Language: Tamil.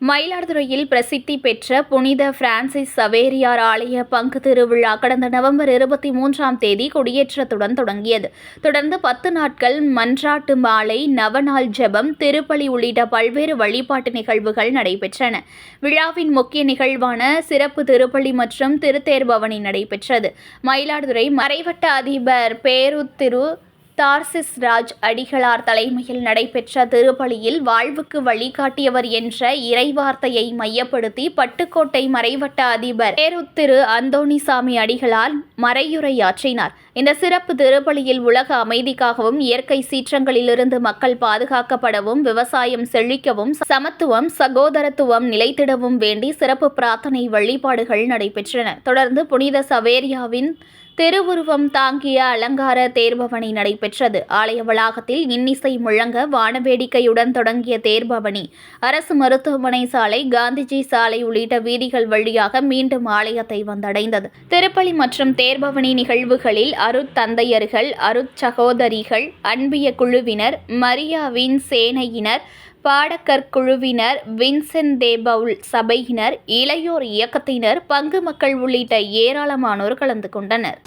மயிலாடுதுறையில் பிரசித்தி பெற்ற புனித பிரான்சிஸ் சவேரியார் ஆலய பங்கு திருவிழா கடந்த நவம்பர் இருபத்தி மூன்றாம் தேதி கொடியேற்றத்துடன் தொடங்கியது. தொடர்ந்து பத்து நாட்கள் மன்றாட்டு மாலை நவநாள் ஜெபம் திருப்பலி உள்ளிட்ட பல்வேறு வழிபாட்டு நிகழ்வுகள் நடைபெற்றன. விழாவின் முக்கிய நிகழ்வான சிறப்பு திருப்பலி மற்றும் திருத்தேர்பவனி நடைபெற்றது. மயிலாடுதுறை மறைவட்ட அதிபர் பேருத்திரு தார்சிஸ் ராஜ் அடிகளார் தலைமையில் நடைபெற்ற திருப்பலியில் வாழ்வுக்கு வழிகாட்டியவர் என்ற இறைவார்த்தையை மையப்படுத்தி பட்டுக்கோட்டை மறைவட்ட அதிபர் பேருத்திரு அந்தோணிசாமி அடிகளார் மறையுரையாற்றினார். இந்த சிறப்பு திருப்பலியில் உலக அமைதிக்காகவும் இயற்கை சீற்றங்களிலிருந்து மக்கள் பாதுகாக்கப்படவும் விவசாயம் செழிக்கவும் சமத்துவம் சகோதரத்துவம் நிலைத்திடவும் வேண்டி சிறப்பு பிரார்த்தனை வழிபாடுகள் நடைபெற்றன. தொடர்ந்து புனித சவேரியாவின் திருவுருவம் தாங்கிய அலங்கார தேர்பவனி நடைபெற்றது. ஆலய வளாகத்தில் இன்னிசை முழங்க வானவேடிக்கையுடன் தொடங்கிய தேர்பவனி. அரசு மருத்துவமனை சாலை காந்திஜி சாலை உள்ளிட்ட வீதிகள் வழியாக மீண்டும் ஆலயத்தை வந்தடைந்தது. திருப்பலி மற்றும் தேர்பவனி நிகழ்வுகளில் அருட்தந்தையர்கள் அருட்சகோதரிகள் அன்பிய குழுவினர் மரியாவின் சேனையினர் பாடக்கற்குழுவினர் வின்சென்ட் தேபவுல் சபையினர் இளையோர் இயக்கத்தினர் பங்கு மக்கள் உள்ளிட்ட ஏராளமானோர் கலந்து கொண்டனர்.